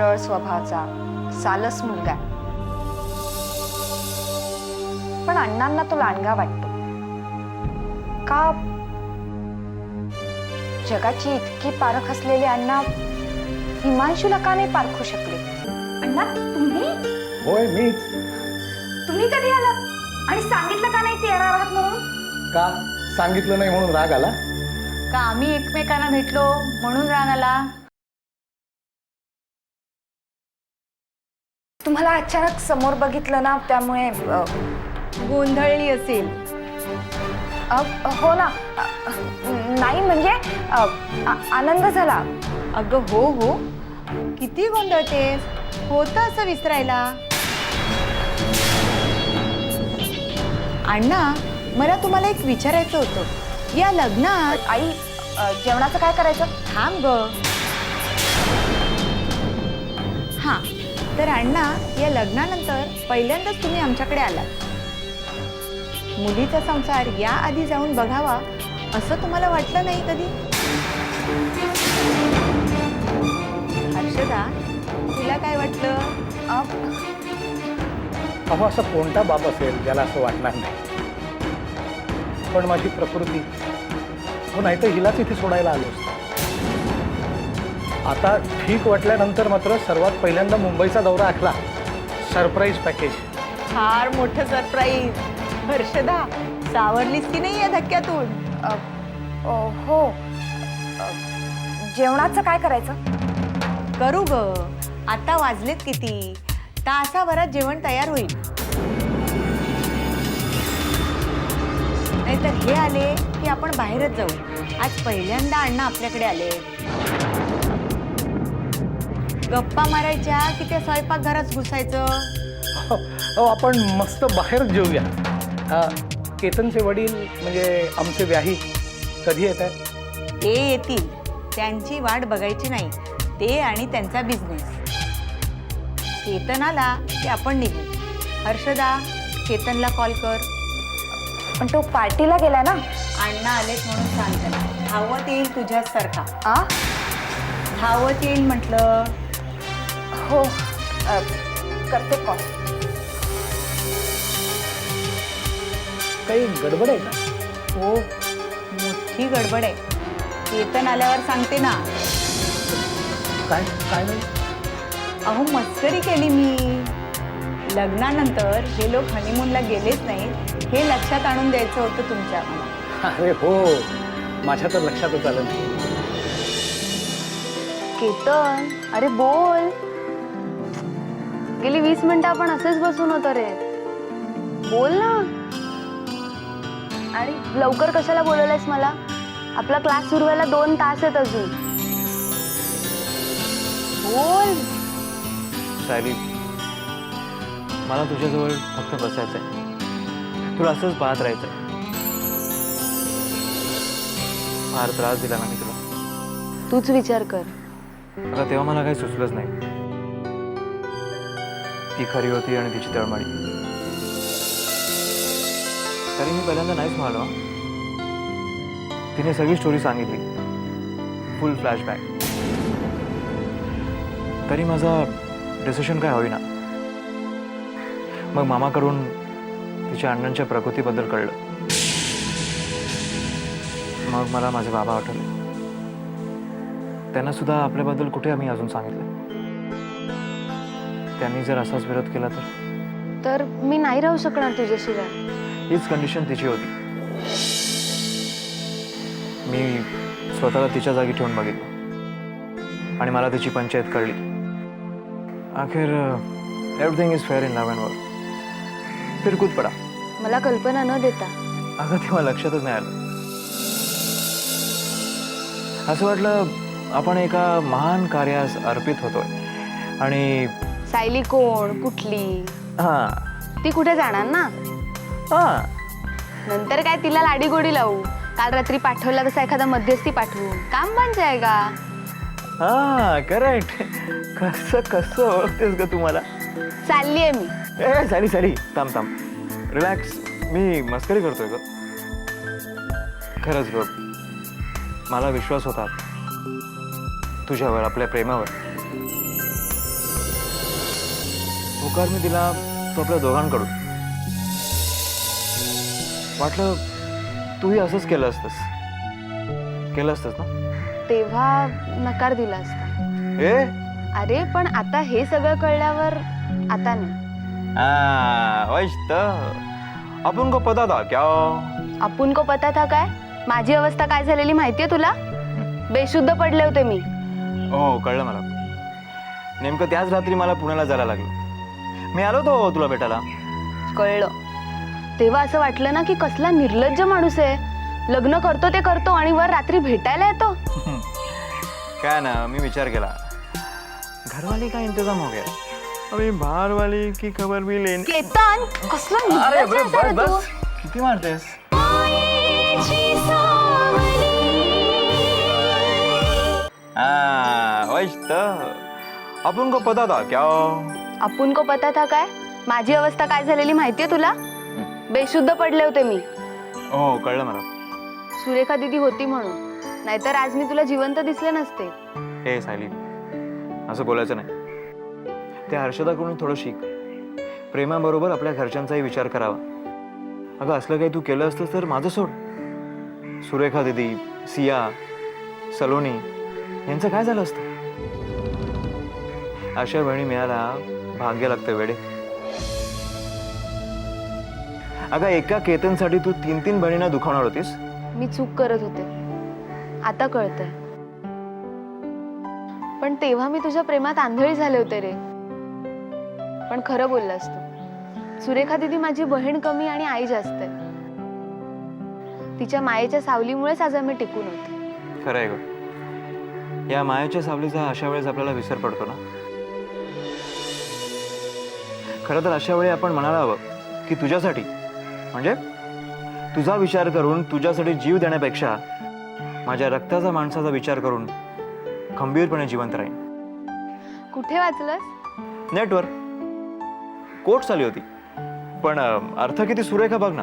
सरळ स्वभावाचा सालस मुलगा. पण अण्णांना तो लांडगा वाटतो. का? जगाची इतकी पारख असलेले अण्णा हिमांशूला का नाही पारखू शकले? अण्णा तुम्ही? होय मीच. तुम्ही कधी आलात? आणि सांगितलं का नाही ते येणार आहात म्हणून? का? सांगितलं नाही म्हणून राग आला? का आम्ही एकमेकांना भेटलो म्हणून राग आला? तुम्हाला अचानक समोर बघितलं ना त्यामुळे अ, गोंधळली असेल. अ, हो ना. अ, नाही म्हणजे अ, आ- आनंद झाला. अगं हो हो. किती गोंधळतेस. होतं असं विसरायला. अण्णा मला तुम्हाला एक विचारायचं होतं. या लग्नात आई अ, जेवणाचं काय करायचं? थांब ग. तर अण्णा या लग्नानंतर पहिल्यांदाच तुम्ही आमच्याकडे आलात. मुलीचा संसार या आधी जाऊन बघावा असं तुम्हाला वाटलं नाही कधी? हर्षदा तुला काय वाटलं? अहो असं कोणता बाप असेल ज्याला असं वाटणार नाही? पण माझी प्रकृती. हो नाही तर हिलाच इथे सोडायला आलो असतो. आता ठीक वाटल्यानंतर मात्र सर्वात पहिल्यांदा मुंबईचा दौरा आखला. सरप्राईज पॅकेज फार मोठं सरप्राईज हर्षदा सावरलीस की नाही या धक्क्यातून? अ, अ, हो. अ, जेवणाचं काय करायचं? करू ग. आता वाजलेत किती? तासाभरात जेवण तयार होईल. नाहीतर हे आले की आपण बाहेरच जाऊ. आज पहिल्यांदा अण्णा आपल्याकडे आले. गप्पा मारायच्या की त्या स्वयंपाकघरात घुसायचं? अहो अहो, आपण मस्त बाहेर जेऊया. हा, केतनचे वडील म्हणजे आमचे व्याही कधी येत आहेत? ते येतील. त्यांची वाट बघायची नाही. ते आणि त्यांचा बिझनेस केतन आला की आपण निघू. हर्षदा केतनला कॉल कर. पण तो पार्टीला गेला ना? अण्णा आलेत म्हणून सांग त्याला धावत येईल तुझ्याच सारखा आ? धावत येईल म्हटलं. हो अ, करते कॉल काही गडबड आहे का? हो मोठी गडबड आहे. केतन आल्यावर सांगते ना. काय काय नाही अहो मस्करी केली मी. लग्नानंतर हे लोक हनीमूनला गेलेच नाहीत. हे लक्षात आणून द्यायचं होतं तुमच्या मला अरे हो माझ्या तर लक्षातच आलं नाही. केतन अरे बोल. गेली वीस मिनिटं आपण असेच बसून होतो रे. बोल ना. आणि लवकर कशाला बोलवलंयस मला? आपला क्लास सुरू व्हायला दोन तास आहेत अजून. बोल. सायली मला तुझ्याजवळ फक्त बसायचं आहे तुला असंच पाहत राहायचं आहे फार त्रास दिला ना मी तुला. तूच विचार कर. आता तेव्हा मला काही सुचलंच नाही. ती खरी होती आणि तिची तळमळी. तरी मी पहिल्यांदा नाहीच म्हणालो तिने सगळी स्टोरी सांगितली. फुल फ्लॅशबॅक तरी माझा डिसिशन काय होईना. मग मामाकडून तिच्या अण्णांच्या प्रकृतीबद्दल कळलं. मग मला माझे बाबा आठवले. त्यांना सुद्धा आपल्याबद्दल कुठे आम्ही अजून सांगितलं? त्यांनी जर असाच विरोध केला तर? तर मी नाही राहू शकणार तुझ्याशिवाय. हीच कंडिशन तिची होती. मी स्वतःला तिच्या जागी ठेवून बघितलं. आणि मला तिची पंचायत कळली. अखेर everything is fair in love and work फिरकूत पडा. मला कल्पना न देता. अगं तेव्हा लक्षातच नाही आलं. असं वाटलं आपण एका महान कार्यास अर्पित होतोय. आणि सायली कोण कुठली? हां. ती कुठे जाणार ना? हां. नंतर काय तिला लाडी गोडी लावू. काल रात्री पाठवला तसा एखादा मध्यस्थी पाठवू काम बन जायगा हां करेक्ट कसं कसं ओळखतेस ग तुम्हाला? चालली आहे मी. ए सारी सारी थांब थांब. रिलॅक्स मी मस्करी करतोय ग. खरंच ग मला विश्वास होता. तुझ्यावर आपल्या प्रेमावर. होकार मी दिला तो आपल्या दोघांकडून. वाटलं तूही असंच केलं असतंस. केलं असतंस ना? तेव्हा नकार दिला असता. ए अरे पण आता हे सगळं कळल्यावर आता नाही. आ, वैश तर आपण को पता था क्या? आपण को पता था काय? माझी अवस्था काय झालेली माहितीये तुला? बेशुद्ध पडले होते मी. हो कळलं मला. नेमकं त्याच रात्री मला पुण्याला जायला लागलं. मी आलो होतो तुला भेटायला? कळलं. तेव्हा असं वाटलं ना की कसला निर्लज्ज माणूस आहे. लग्न करतो ते करतो आणि वर रात्री भेटायला येतो. काय ना मी विचार केला. घरवाली का इंतजाम हो गया? अभी बाहर वाली की खबर भी लेने केतन कसला अरे निर्लज्ज बस आहेस बस. रे तू. बस किती मारतेस? वैश तर आपण को पता था क्या आपण को पता था काय? माझी अवस्था काय झालेली माहितीये तुला? बेशुद्ध पडले होते मी. हो कळलं मला. सुरेखा दिदी होती म्हणून. नाहीतर आज मी तुला जिवंत दिसले नसते. हे सायली असं बोलायचं नाही. त्या हर्षदाकडून थोडं शिक. प्रेमाबरोबर आपल्या घरच्यांचाही विचार करावा. अगं असलं काही तू केलं असतं तर माझं सोड. सुरेखा दिदी सिया सलोनी यांचं काय झालं असतं? अशा वेळी मिळाला भाग्य लागतं वेडे. अगं एका केतनसाठी तू तीन तीन बहिणींना दुखावणार होतीस? मी चूक करत होते. आता कळतंय. पण तेव्हा मी तुझ्या प्रेमात आंधळी झाले होते रे. पण खरं बोललास तू. सुरेखा दिदी माझी बहीण कमी आणि आई जास्त आहे. तिच्या मायेच्या सावलीमुळेच आज आम्ही टिकून होते. खरं आहे ग. या मायाच्या सावलीचा अशा वेळेस आपल्याला विसर पडतो ना? खरं तर अशा वेळी आपण म्हणायला हवं की तुझ्यासाठी. म्हणजे? तुझा विचार करून तुझ्यासाठी जीव देण्यापेक्षा माझ्या रक्ताचा माणसाचा विचार करून खंबीरपणे जिवंत राहीन. कुठे वाचलंस? नेटवर. कोट आली होती. पण अं, अर्थ किती सुरेखा बघ ना.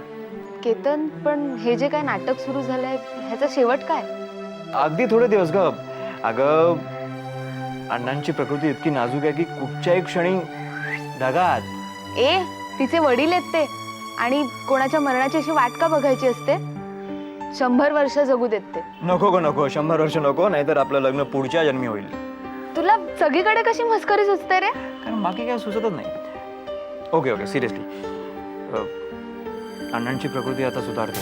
केतन पण हे जे काय नाटक सुरू झालंय ह्याचा शेवट काय? अगदी थोडे दिवस ग अगं अण्णांची प्रकृती इतकी नाजूक आहे की कुठच्याही क्षणी ढगात. ए तिचे वडील आहेत ते. आणि कोणाच्या मरणाची अशी वाट का बघायची असते? शंभर वर्ष जगू देत ते. नको ग नको. शंभर वर्ष नको नाहीतर आपलं लग्न पुढच्या जन्मी होईल. तुला सगळीकडे कशी मस्करी सुचते रे? कारण बाकी काय सुचतच नाही. Okay okay. सिरियसली. अण्णांची प्रकृती आता सुधारते.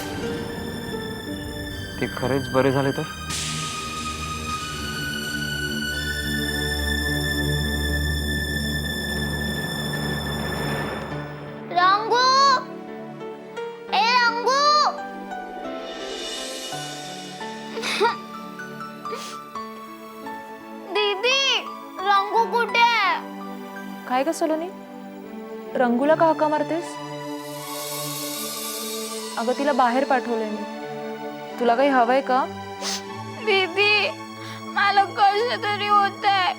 ते खरेच बरे झाले तर? सलोनी? रंगूला का हका मारतेस? अगं तिला बाहेर पाठवलंय मी. तुला काही हवंय का? दीदी मला कसं तरी होत आहे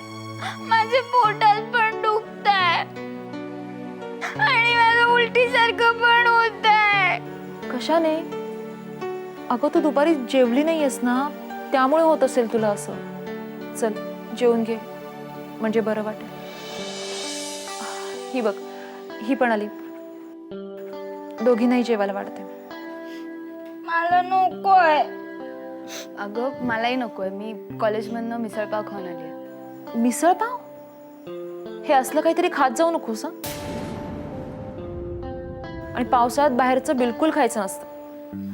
माझे पोटात पण दुखत आहे आणि मला उलटी सारखं पण होत आहे कशाने? अगं तू दुपारी जेवली नाही आहेस ना? त्यामुळे होत असेल तुला असं. चल जेवून घे. म्हणजे बरं वाटेल. ही बघ ही पण आली. दोघींनाही जेवायला वाढते. मला नकोय. अगं मलाही नकोय. मी कॉलेजमधनं मिसळपाव खाऊन आली आहे. मिसळपाव? हे असलं काहीतरी खात जाऊ नकोस हं? आणि पावसाळ्यात बाहेरचं बिलकुल खायचं नसतं.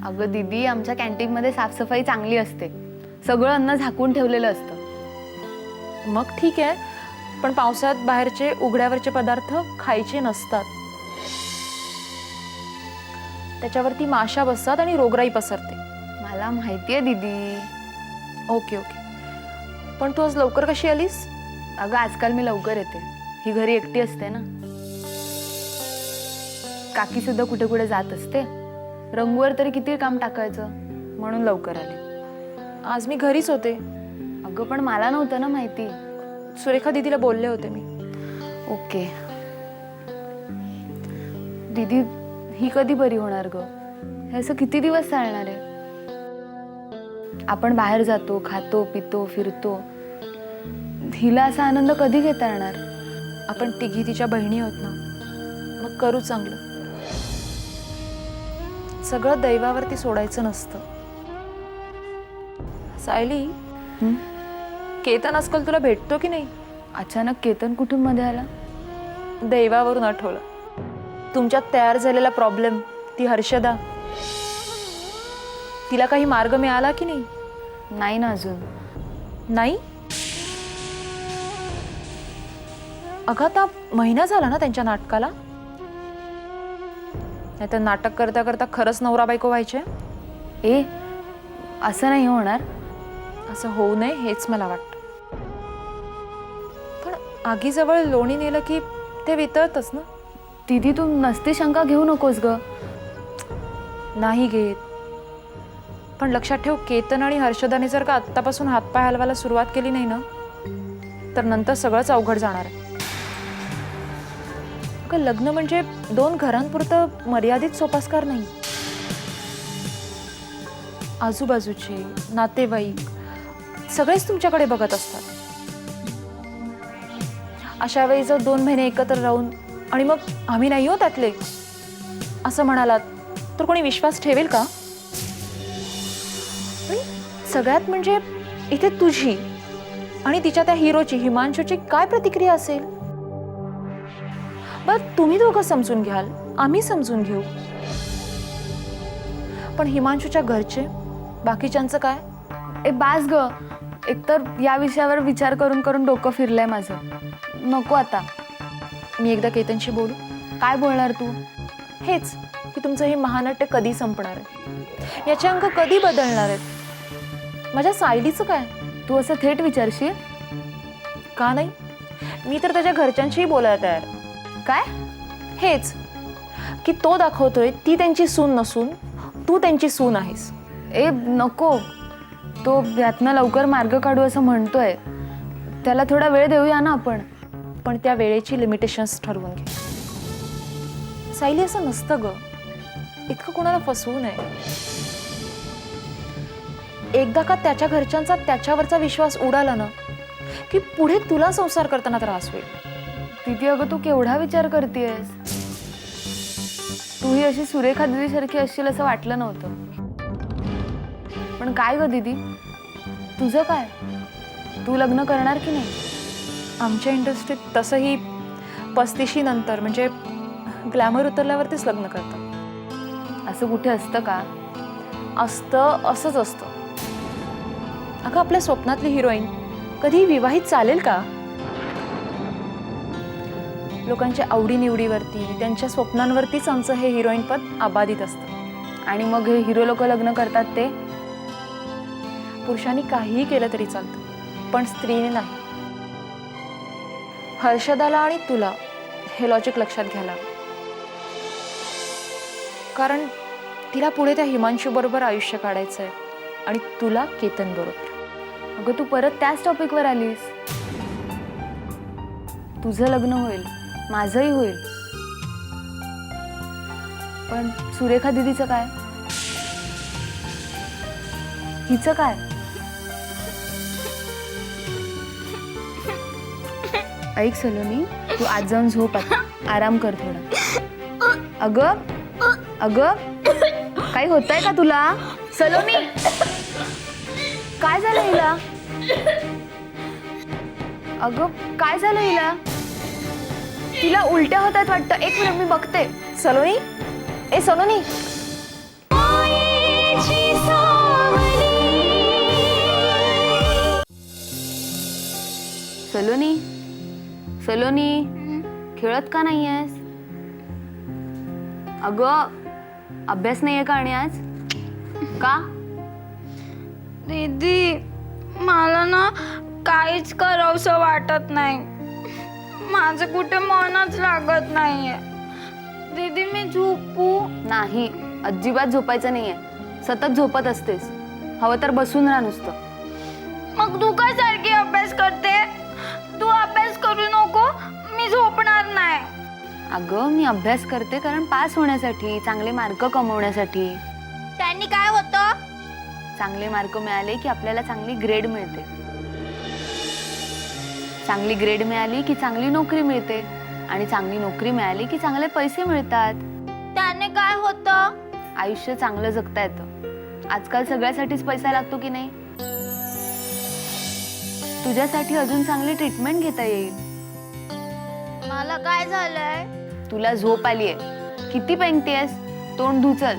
अगं दीदी आमच्या कॅन्टीनमध्ये साफसफाई चांगली असते. सगळं अन्न झाकून ठेवलेलं असतं. मग ठीक आहे. पण पावसाळ्यात बाहेरचे उघड्यावरचे पदार्थ खायचे नसतात. त्याच्यावरती माशा बसतात आणि रोगराई पसरते. मला माहितीये दीदी. Okay okay. पण तू आज लवकर कशी आलीस? अगं आजकाल मी लवकर येते. ही घरी एकटी असते ना. काकी सुद्धा कुठे कुठे जात असते. रंगूवर तरी किती काम टाकायचं? म्हणून लवकर आले. आज मी घरीच होते. अगं पण मला नव्हतं ना माहिती. सुरेखा दिदीला बोलले होते मी. ओके. दीदी ही कधी बरी होणार ग? हे असं किती दिवस चालणार आहे? आपण बाहेर जातो खातो पितो फिरतो. हिला असा आनंद कधी घेता येणार? आपण तिघी तिच्या बहिणी होत ना. मग करू चांगलं. सगळं दैवावरती सोडायचं नसतं. सायली हं? केतन आजकाल तुला भेटतो की नाही? अचानक केतन कुठून मध्ये आला? दैवावरून आठवलं. तुमच्यात तयार झालेला प्रॉब्लेम ती हर्षदा. तिला काही मार्ग मिळाला की नाही? नाही ना अजून. नाही? अगं आता महिना झाला ना त्यांच्या नाटकाला? नाही तर नाटक करता करता खरंच नवरा बायको व्हायचे? ए असं नाही होणार. असं होऊ नये हेच मला वाटतं. आगीजवळ लोणी नेलं की ते वितळतच ना? दीदी तू नसती शंका घेऊ नकोस ग. नाही घेत. पण लक्षात ठेव केतन आणि हर्षदाने जर का आत्तापासून हातपाय हलवायला सुरुवात केली नाही ना तर नंतर सगळंच अवघड जाणार आहे. अगं, लग्न म्हणजे दोन घरांपुरतं मर्यादित सोपास्कार नाही. आजूबाजूचे नातेवाईक सगळेच तुमच्याकडे बघत असतात. अशा वेळी जर दोन महिने एकत्र राहून आणि मग आम्ही नाही हो त्यातले असं म्हणालात तर कोणी विश्वास ठेवेल का? सगळ्यात म्हणजे इथे तुझी आणि तिच्या त्या हिरोची हिमांशूची काय प्रतिक्रिया असेल? बर तुम्ही दोघं समजून घ्याल आम्ही समजून घेऊ. पण हिमांशूच्या घरचे बाकीच्यांचं काय? ए बास ग. एकतर या विषयावर विचार करून करून डोकं फिरलंय माझं. नको आता. मी एकदा केतनशी बोलू. काय बोलणार तू? हेच की तुमचं हे महानाट्य कधी संपणार आहे? याचे अंक कधी बदलणार आहेत? माझ्या सायलीचं काय? तू असं थेट विचारशील? का नाही? मी तर त्याच्या घरच्यांशीही बोलायला तयार. काय? हेच की तो दाखवतोय ती त्यांची सून नसून तू त्यांची सून आहेस. ए नको. तो यातनं लवकर मार्ग काढू असं म्हणतोय. त्याला थोडा वेळ देऊया ना आपण. पण त्या वेळेची लिमिटेशन्स ठरवून घे. सायली असं नसतं ग. इतकं कोणाला फसवू नये. एकदा का त्याच्या घरच्यांचा त्याच्यावरचा विश्वास उडाला ना की पुढे तुला संसार करताना त्रास होईल. तिथे अगं तू केवढा विचार करतेयस? तूही अशी सुरेखा दिदीसारखी असशील असं वाटलं नव्हतं. पण काय ग दीदी? तुझं काय? तू लग्न करणार की नाही? आमच्या इंडस्ट्रीत तसंही पस्तीशी नंतर म्हणजे ग्लॅमर उतरल्यावरतीच लग्न करतात. असं कुठे असतं का? असतं असंच असतं. अगं आपल्या स्वप्नातली हिरोईन कधी विवाहित चालेल का? लोकांच्या आवडीनिवडीवरती त्यांच्या स्वप्नांवरतीच आमचं हे हिरोईन पद आबादित असतं. आणि मग हे हिरो लोक लग्न करतात ते? पुरुषांनी काहीही केलं तरी चालतं पण स्त्रीने नाही. हर्षदाला आणि तुला हे लॉजिक लक्षात घ्यायला कारण तिला पुढे त्या हिमांशू बरोबर आयुष्य काढायचं आहे आणि तुला केतन बरोबर. अगं तू परत त्याच टॉपिकवर आलीस. तुझं लग्न होईल माझंही होईल. पण सुरेखा दिदीचं काय? हिचं काय? ऐक सलोनी तू आज जाऊन झोप आता. आराम कर थोडा. अगं अगं काही होतंय का तुला? सलोनी काय झालं हिला? अगं काय झालं हिला? तिला उलट्या होतात वाटतं. एक मिनिट मी बघते. सलोनी? ए सलोनी. सलोनी? सलोनी खेळत का नाही आहेस अगं अभ्यास नाहीये का आणि आज? का? दीदी मला ना काहीच करावंसं वाटत नाही. माझं कुठे मनच लागत नाहीये. दीदी मी झोपू? नाही अजिबात झोपायचं नाहीये. सतत झोपत असतेस. हवं तर बसून राहा नुसतं. मग तू काय सारखी अभ्यास करते? तू अभ्यास करू नको मी झोपणार नाही. अगं मी अभ्यास करते कारण पास होण्यासाठी चांगले मार्क कमवण्यासाठी. त्यांनी काय होतं? चांगले मार्क मिळाले की आपल्याला चांगली ग्रेड मिळते. चांगली ग्रेड मिळाली की चांगली नोकरी मिळते. आणि चांगली नोकरी मिळाली की चांगले पैसे मिळतात. त्याने काय होतं? आयुष्य चांगलं जगता येतं. आजकाल सगळ्यासाठीच पैसा लागतो की नाही? तुझ्यासाठी अजून चांगली ट्रीटमेंट घेता येईल. मला काय झालंय? तुला झोप आली आहे किती पेंगतेस तोंड धुचल.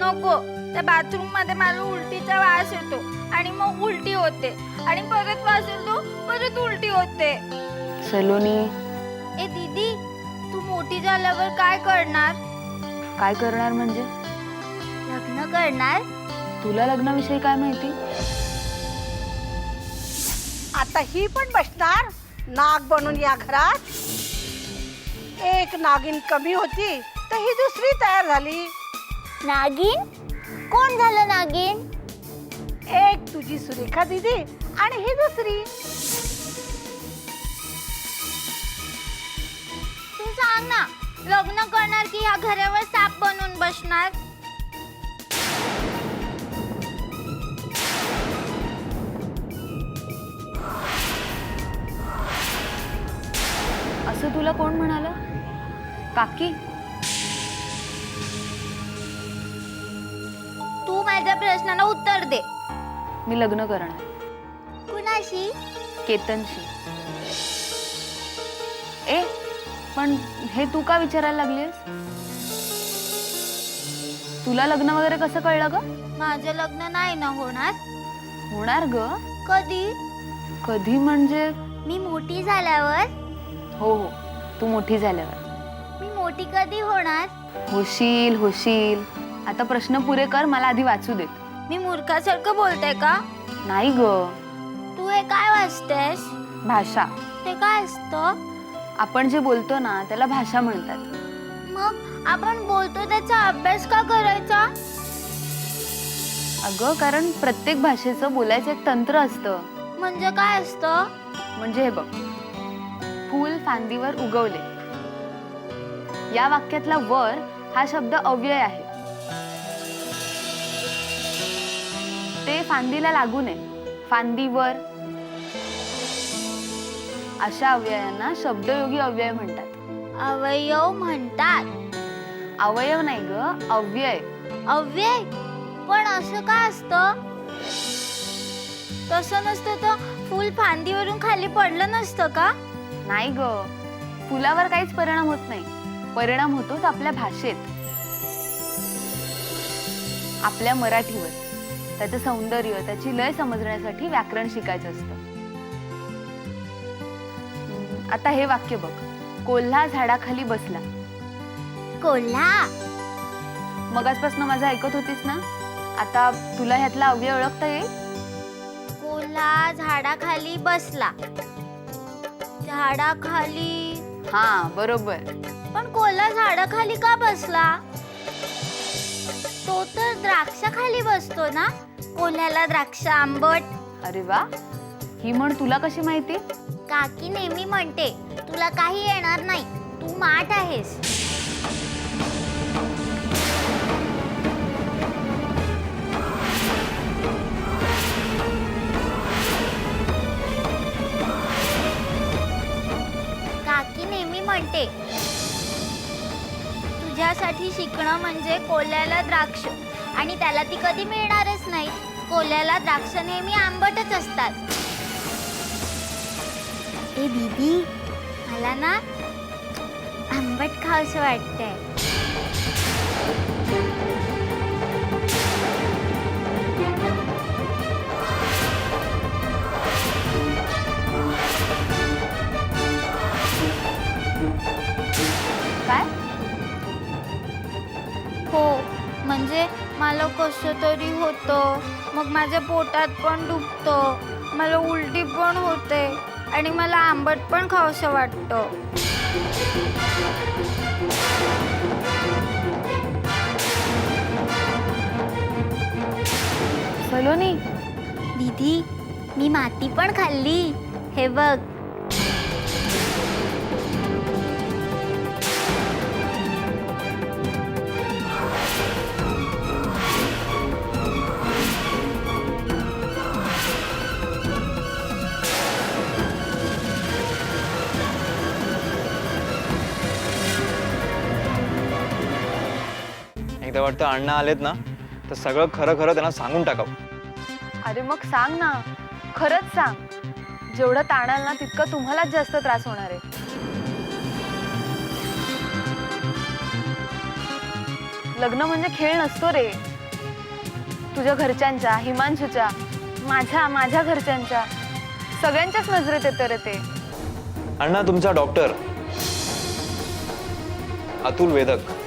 नको. त्या बाथरूममध्ये मला उलटीचा वास येतो आणि मग उलटी होते. आणि परत वास येतो परत उलटी होते. सलोनी. ए दीदी तू मोठी झाल्यावर काय करणार? काय करणार म्हणजे? लग्न करणार? तुला लग्नाविषयी काय माहिती? आता ही पण बसणार? नाग बनून या घरात. एक नागिन कमी होती तर ही दुसरी तयार झाली. नागिन? कोण झालं नागिन? एक तुझी सुरेखा दिदी आणि ही दुसरी. तू सांग ना लग्न करणार की ह्या घरावर साप बनून बसणार? असं तुला कोण म्हणालं? काकी? तू माझ्या प्रश्नाला उत्तर दे. मी लग्न करणार. कुणाशी? केतनशी. ए पण हे तू का विचारायला लागलीस तुला लग्न वगैरे कसं कळलं ग? माझं लग्न नाही ना होणार. होणार ग? कधी? कधी म्हणजे? मी मोठी झाल्यावर. हो हो. तू मोठी झाल्यावर. मी मोठी कधी होणार? होशील होशील. आता प्रश्न पुरे कर मला आधी वाचू देत मी मूर्खासारखं बोलते का? नाही ग. तू हे काय वाचतेस? भाषा. ते काय असतं? आपण जे बोलतो ना त्याला भाषा म्हणतात. मग आपण बोलतो त्याचा अभ्यास का करायचा? अगं कारण प्रत्येक भाषेचं बोलायचं एक तंत्र असतं. म्हणजे काय असतं? म्हणजे हे बघ. फांदीवर उगवले. या वाक्यातला वर हा शब्द अव्यय आहे. ते फांदीला लागू नये. फांदीवर. अशा अव्ययांना शब्दयोगी अव्यय म्हणतात. अवयव म्हणतात. अवयव नाही ग अव्यय. अव्यय? पण असं काय असतं? तसं नसतं तर फुल फांदीवरून खाली पडलं नसतं का? नाही ग. फुलावर काहीच परिणाम होत नाही. परिणाम होतोच आपल्या भाषेत. आपल्या मराठीवर. त्याचं सौंदर्य त्याची लय समजण्यासाठी व्याकरण शिकायचं असतं. आता हे वाक्य बघ. कोल्हा झाडाखाली बसला. कोल्हा? मगाचपासून माझं ऐकत होतीस ना? आता तुला ह्यातला अव्यय ओळखता येईल? कोल्हा झाडाखाली बसला. झाडाखाली. हा बरोबर. पण कोल्हा झाडाखाली का बसला? तो तर द्राक्षाखाली बसतो ना? कोल्ह्याला द्राक्ष आंबट? अरे वा. ही म्हण तुला कशी माहिती? काकी नेहमी म्हणते तुला काही येणार नाही. तू माठ आहेस. कोल्यासाठी शिकणं म्हणजे कोल्याला द्राक्ष. आणि त्याला ती कधी मिळणारच नाही. कोल्याला द्राक्ष नेहमी आंबटच असतात. ए दीदी मला ना आंबट खावंसं वाटतंय. म्हणजे मला कसं तरी होतं. मग माझ्या पोटात पण दुखतं. मला उलटी पण होते. आणि मला आंबट पण खावंसं वाटतं. सलोनी दीदी मी माती पण खाल्ली. हे बघ. एकदा वाटतं अण्णा आलेत ना तर सगळं खरं खरं त्यांना सांगून टाकावं. अरे मग सांग ना. खरंच सांग. जेवढं ताणाल ना तितकं तुम्हालाच जास्त त्रास होणार आहे. लग्न म्हणजे खेळ नसतो रे. तुझ्या घरच्यांच्या हिमांशूच्या माझ्या माझ्या घरच्यांच्या सगळ्यांच्याच नजरेत येतं रे ते. अण्णा तुमचा डॉक्टर अतुल वेदक.